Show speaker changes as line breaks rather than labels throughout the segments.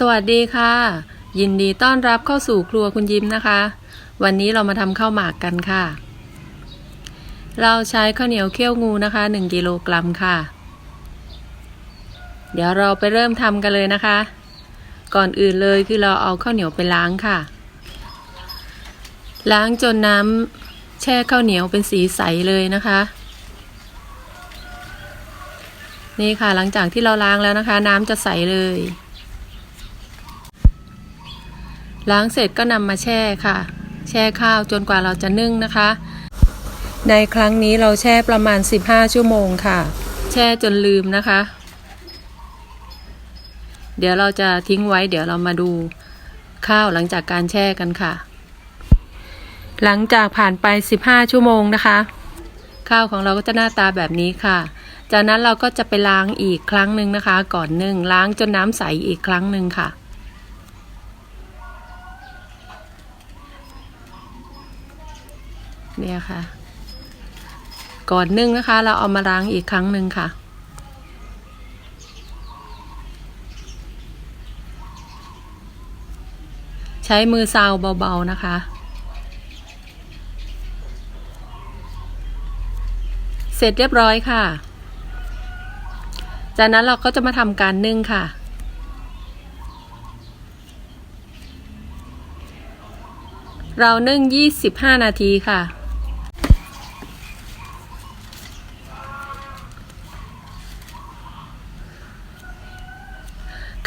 สวัสดีค่ะ ยินดีต้อนรับเข้าสู่ครัวคุณยิ้มนะคะ วันนี้เรามาทำข้าวหมากกันค่ะ เราใช้ข้าวเหนียวเคี่ยวงูนะคะ 1กิโลกรัมค่ะ เดี๋ยวเราไปเริ่มทำกันเลยนะคะ ก่อนอื่นเลยคือเราเอาข้าวเหนียวไปล้างค่ะ ล้างจนน้ำแช่ข้าวเหนียวเป็นสีใสเลยนะคะ นี่ค่ะหลังจากที่เราล้างแล้วนะคะ น้ำจะใสเลย ล้างเสร็จก็นำมาแช่ค่ะ แช่ข้าวจนกว่าเราจะนึ่งนะคะ ในครั้งนี้เราแช่ประมาณ 15 ชั่วโมงค่ะ แช่จนลืมนะคะ เดี๋ยวเราจะทิ้งไว้ เดี๋ยวเรามาดูข้าวหลังจากการแช่กันค่ะ หลังจากผ่านไป 15 ชั่วโมงนะคะ ข้าวของเราก็จะหน้าตาแบบนี้ค่ะ จากนั้นเราก็จะไปล้างอีกครั้งหนึ่งนะคะ ก่อนนึ่งล้างจนน้ำใสอีกครั้งหนึ่งค่ะ เนี่ยค่ะ ก่อนนึ่งนะคะ เราเอามาล้างอีกครั้งหนึ่งค่ะใช้มือซาวเบาๆ นะคะ เสร็จเรียบร้อยค่ะ จากนั้นเราก็จะมาทำการนึ่งค่ะ เรานึ่ง 25 นาทีค่ะ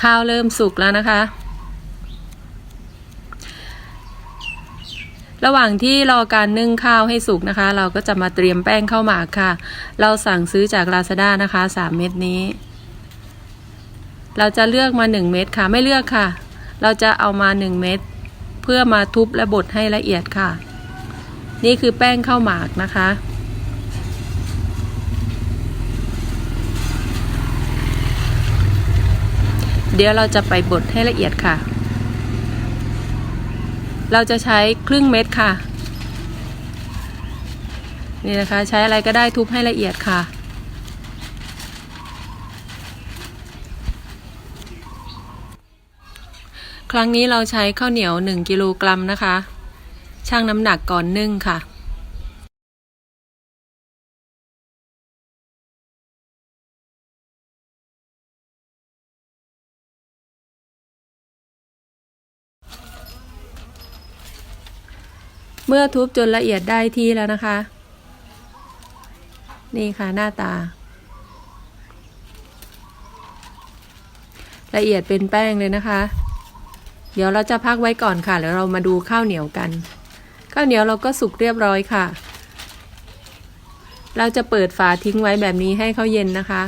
ข้าวเริ่มสุกแล้วนะคะ ระหว่างที่รอการนึ่งข้าวให้สุกนะคะ เราก็จะมาเตรียมแป้งข้าวหมากค่ะ เราสั่งซื้อจาก Lazada นะคะ3เม็ดนี้ เราจะเลือกมา1เม็ดค่ะ ไม่เลือกค่ะ เราจะเอามา1เม็ดเพื่อมาทุบและบดให้ละเอียดค่ะ นี่คือแป้งข้าวหมากนะคะ เดี๋ยวเราจะไปบดให้ละเอียดค่ะ เราจะใช้ครึ่งเม็ดค่ะ นี่นะคะใช้อะไรก็ได้ทุบให้ละเอียดค่ะครั้งนี้เราใช้ข้าวเหนียว 1 กิโลกรัมนะคะ ชั่งน้ำหนักก่อนนึ่งค่ะ เมื่อทุบจนละเอียดได้ที่แล้วนะคะ นี่ค่ะหน้าตา ละเอียดเป็นแป้งเลยนะคะ เดี๋ยวเราจะพักไว้ก่อนค่ะแล้วเรามาดูข้าวเหนียวกัน ข้าวเหนียวเราก็สุกเรียบร้อยค่ะ เราจะเปิดฝาทิ้งไว้แบบนี้ให้เขาเย็นนะคะ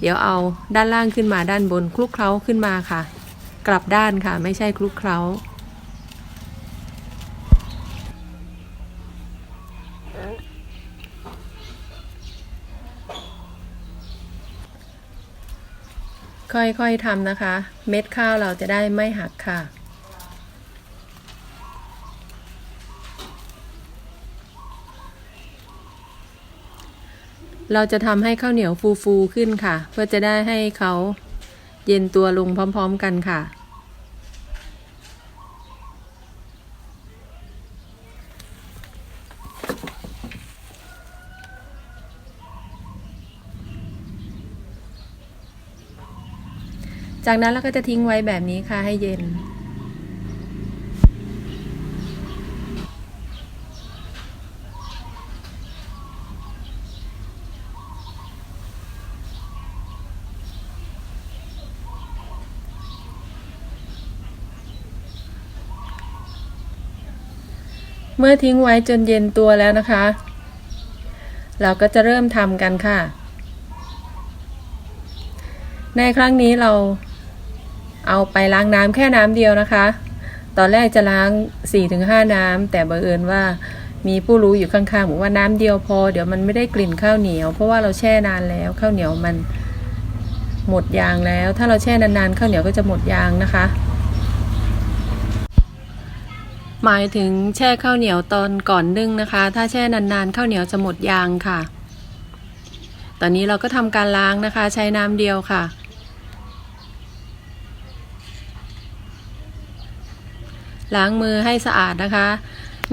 เดี๋ยวเอาด้านล่างขึ้นมาด้านบนคลุกเคล้าขึ้นมาค่ะ กลับด้านค่ะไม่ใช่คลุกเคล้า ค่อยๆทำนะคะ เม็ดข้าวเราจะได้ไม่หักค่ะ เราจะทำให้ข้าวเหนียวฟูๆขึ้นค่ะ เพื่อจะได้ให้เขาเย็นตัวลงพร้อม ๆ กันค่ะ จากนั้นเราก็จะทิ้งไว้แบบนี้ค่ะให้เย็น เมื่อทิ้งไว้จนเย็นตัวแล้วนะคะ เราก็จะเริ่มทำกันค่ะ ในครั้งนี้เรา เอาไปล้างน้ำแค่น้ำเดียวนะคะ ตอนแรกจะล้าง 4-5 น้ำแต่บังเอิญว่ามีผู้รู้อยู่ข้างๆบอกว่าน้ำเดียวพอเดี๋ยวมันไม่ได้กลิ่นข้าวเหนียว เพราะว่าเราแช่นานแล้วข้าวเหนียวมันหมดยางแล้ว ถ้าเราแช่นานๆข้าวเหนียวก็จะหมดยางนะคะ หมายถึงแช่ข้าวเหนียวตอนก่อนนึ่งนะคะ ถ้าแช่นานๆข้าวเหนียวจะหมดยางค่ะ ตอนนี้เราก็ทำการล้างนะคะ ใช้น้ำเดียวค่ะ ล้างมือให้สะอาดนะคะ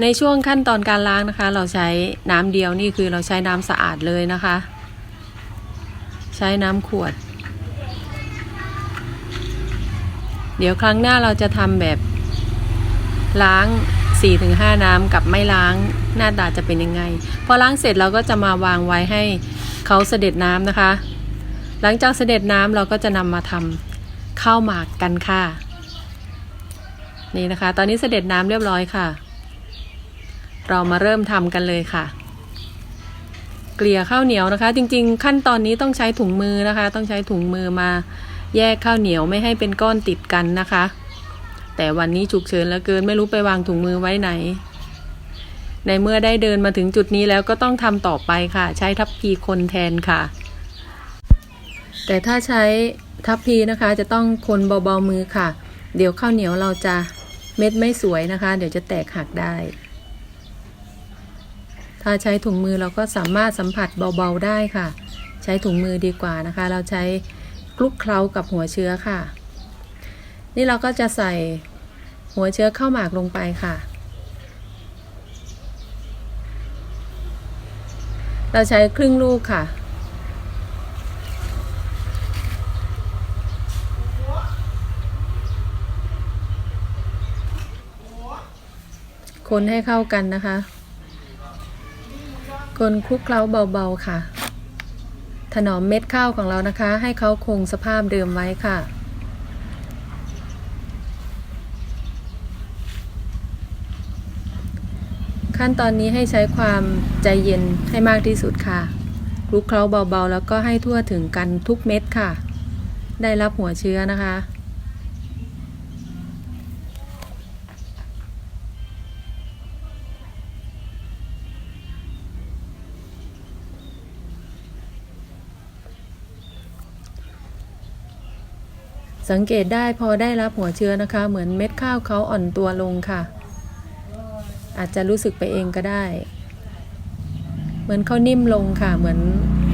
ในช่วงขั้นตอนการล้างนะคะ เราใช้น้ำเดียวนี่คือเราใช้น้ำสะอาดเลยนะคะ ใช้น้ำขวด เดี๋ยวครั้งหน้าเราจะทำแบบล้าง 4-5 น้ำกับไม่ล้างหน้าตาจะเป็นยังไง พอล้างเสร็จเราก็จะมาวางไว้ให้เขาเสด็จน้ำนะคะ หลังจากเสด็จน้ำเราก็จะนำมาทำข้าวหมากกันค่ะ นี่นะคะ ตอนนี้เสด็จน้ำเรียบร้อยค่ะ เรามาเริ่มทำกันเลยค่ะ เกลี่ยข้าวเหนียวนะคะ จริง ๆ ขั้นตอนนี้ต้องใช้ถุงมือนะคะ ต้องใช้ถุงมือมาแยกข้าวเหนียวไม่ให้เป็นก้อนติดกันนะคะ แต่วันนี้ฉุกเฉินเหลือเกินไม่รู้ไปวางถุงมือไว้ไหน ในเมื่อได้เดินมาถึงจุดนี้แล้วก็ต้องทำต่อไปค่ะ ใช้ทัพพีคนแทนค่ะ แต่ถ้าใช้ทัพพีนะคะจะต้องคนเบาๆมือค่ะ เดี๋ยวข้าวเหนียวเราจะ เม็ดไม่สวยนะคะ เดี๋ยวจะแตกหักได้ ถ้าใช้ถุงมือเราก็สามารถสัมผัสเบาๆได้ค่ะ ใช้ถุงมือดีกว่านะคะ เราใช้คลุกเคล้ากับหัวเชื้อค่ะ นี่เราก็จะใส่หัวเชื้อเข้าหมากลงไปค่ะ เราใช้ครึ่งลูกค่ะ คนให้เข้ากันนะคะ คนคลุกเคล้าเบาๆค่ะ ถนอมเม็ดข้าวของเรานะคะ ให้เขาคงสภาพเดิมไว้ค่ะขั้นตอนนี้ให้ใช้ความใจเย็นให้มากที่สุดค่ะคลุกเคล้าเบาๆ แล้วก็ให้ทั่วถึงกันทุกเม็ดค่ะ ได้รับหัวเชื้อนะคะ สังเกตได้พอได้รับหัวเชื้อนะคะ เหมือนเม็ดข้าวเขาอ่อนตัวลงค่ะ อาจจะรู้สึกไปเองก็ได้ เหมือนเขาวนิ่มลงค่ะ เหมือน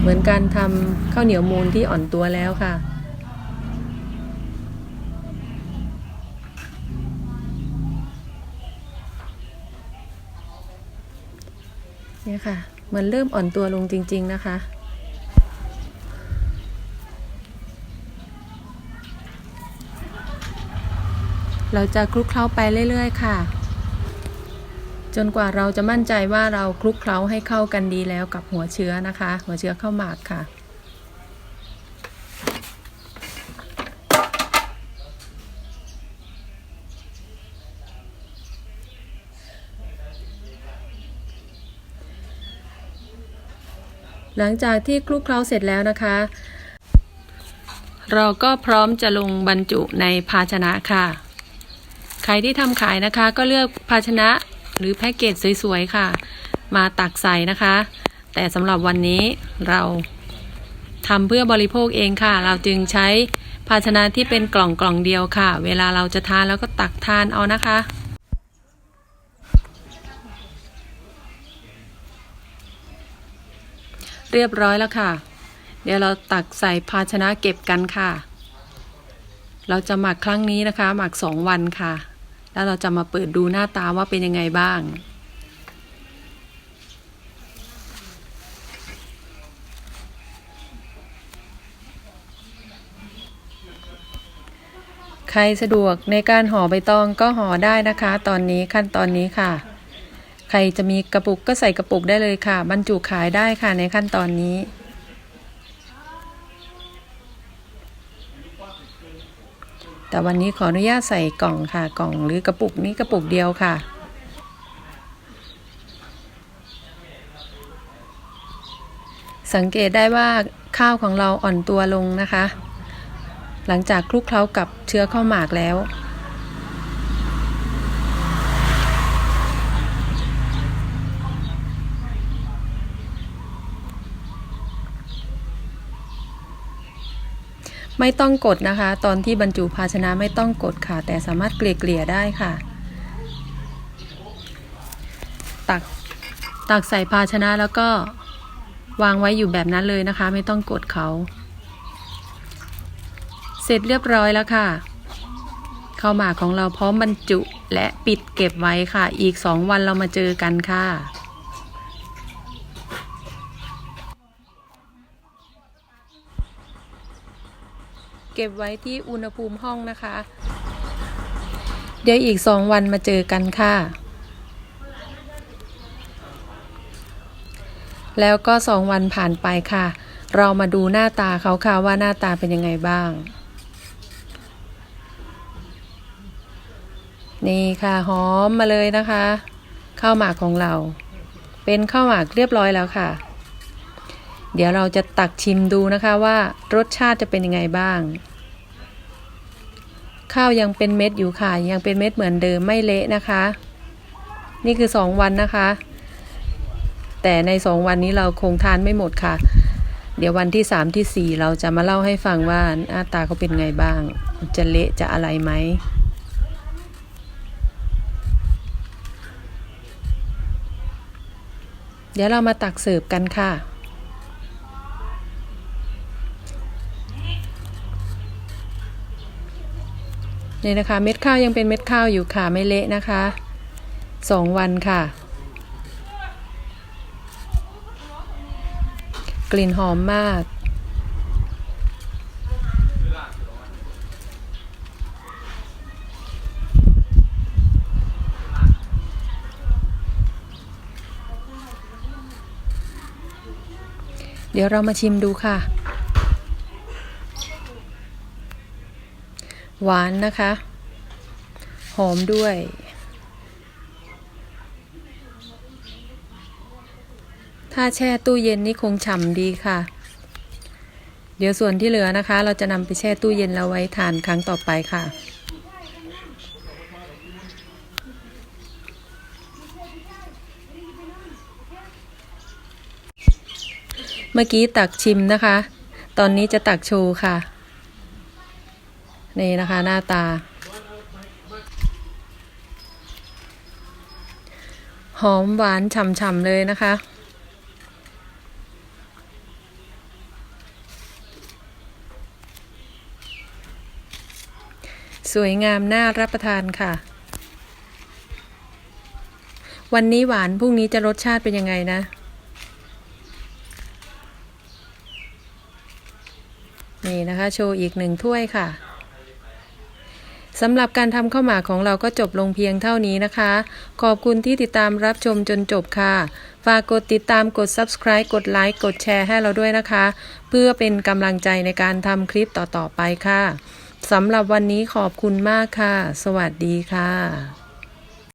เหมือนการทำข้าวเหนียวมูลที่อ่อนตัวแล้วค่ะเนี่ยค่ะเหมือนเริ่มอ่อนตัวลงจริง ๆ นะคะ เราจะคลุกเคล้าไปเรื่อย ๆ ค่ะ จนกว่าเราจะมั่นใจว่าเราคลุกเคล้าให้เข้ากันดีแล้วกับหัวเชื้อนะคะ หัวเชื้อข้าวหมากค่ะหลังจากที่คลุกเคล้าเสร็จแล้วนะคะ เราก็พร้อมจะลงบรรจุในภาชนะค่ะ ใครที่ทำขายนะคะ ก็เลือกภาชนะหรือแพ็กเกจสวยๆค่ะ มาตักใส่นะคะ แต่สำหรับวันนี้เราทำเพื่อบริโภคเองค่ะ เราจึงใช้ภาชนะที่เป็นกล่องกล่องเดียวค่ะ เวลาเราจะทานแล้วก็ตักทานเอานะคะ เรียบร้อยแล้วค่ะ เดี๋ยวเราตักใส่ภาชนะเก็บกันค่ะ เราจะหมักครั้งนี้นะคะ หมักสองวันค่ะ แล้วเราจะมาเปิดดูหน้าตาว่าเป็นยังไงบ้าง ใครสะดวกในการห่อใบตองก็ห่อได้นะคะ ตอนนี้ขั้นตอนนี้ค่ะ ใครจะมีกระปุกก็ใส่กระปุกได้เลยค่ะ บรรจุขายได้ค่ะในขั้นตอนนี้ แต่วันนี้ขออนุญาตใส่กล่องค่ะ กล่องหรือกระปุกนี้กระปุกเดียวค่ะ สังเกตได้ว่าข้าวของเราอ่อนตัวลงนะคะ หลังจากคลุกเคล้ากับเชื้อข้าวหมากแล้ว ไม่ต้องกดนะคะ ตอนที่บรรจุภาชนะไม่ต้องกดค่ะ แต่สามารถเกลี่ยๆได้ค่ะ ตักตักใส่ภาชนะแล้วก็วางไว้อยู่แบบนั้นเลยนะคะ ไม่ต้องกดเขา เสร็จเรียบร้อยแล้วค่ะข้าวหมากของเราพร้อมบรรจุและปิดเก็บไว้ค่ะ อีกสองวันเรามาเจอกันค่ะ เก็บไว้ที่อุณหภูมิห้องนะคะ เดี๋ยวอีกสองวันมาเจอกันค่ะ แล้วก็สองวันผ่านไปค่ะ เรามาดูหน้าตาเขาค่ะว่าหน้าตาเป็นยังไงบ้าง นี่ค่ะหอมมาเลยนะคะข้าวหมากของเรา เป็นข้าวหมากเรียบร้อยแล้วค่ะเดี๋ยวเราจะตักชิมดูนะคะว่ารสชาติจะเป็นยังไงบ้าง ข้าวยังเป็นเม็ดอยู่ค่ะ ยังเป็นเม็ดเหมือนเดิมไม่เละนะคะ นี่คือสองวันนะคะ แต่ในสองวันนี้เราคงทานไม่หมดค่ะ เดี๋ยววันที่สามที่สี่เราจะมาเล่าให้ฟังว่าหน้าตาเขาเป็นไงบ้าง จะเละจะอะไรไหมเดี๋ยวเรามาตักเสิร์ฟกันค่ะ นี่นะคะ เม็ดข้าวยังเป็นเม็ดข้าวอยู่ค่ะไม่เละนะคะสองวันค่ะ กลิ่นหอมมากเดี๋ยวเรามาชิมดูค่ะ หวานนะคะ หอมด้วย ถ้าแช่ตู้เย็นนี่คงฉ่ำดีค่ะ เดี๋ยวส่วนที่เหลือนะคะ เราจะนำไปแช่ตู้เย็นแล้วไว้ทานครั้งต่อไปค่ะเมื่อกี้ตักชิมนะคะ ตอนนี้จะตักโชว์ค่ะ นี่นะคะหน้าตา หอมหวานฉ่ำๆเลยนะคะสวยงามน่ารับประทานค่ะ วันนี้หวานพรุ่งนี้จะรสชาติเป็นยังไงนะ นี่นะคะ โชว์อีกหนึ่งถ้วยค่ะ สำหรับการทำข้าวหมากของเราก็จบลงเพียงเท่านี้นะคะ ขอบคุณที่ติดตามรับชมจนจบค่ะ ฝากกดติดตามกด subscribe กดไลค์กดแชร์ให้เราด้วยนะคะ เพื่อเป็นกำลังใจในการทำคลิปต่อๆไปค่ะสำหรับวันนี้ขอบคุณมากค่ะ สวัสดีค่ะ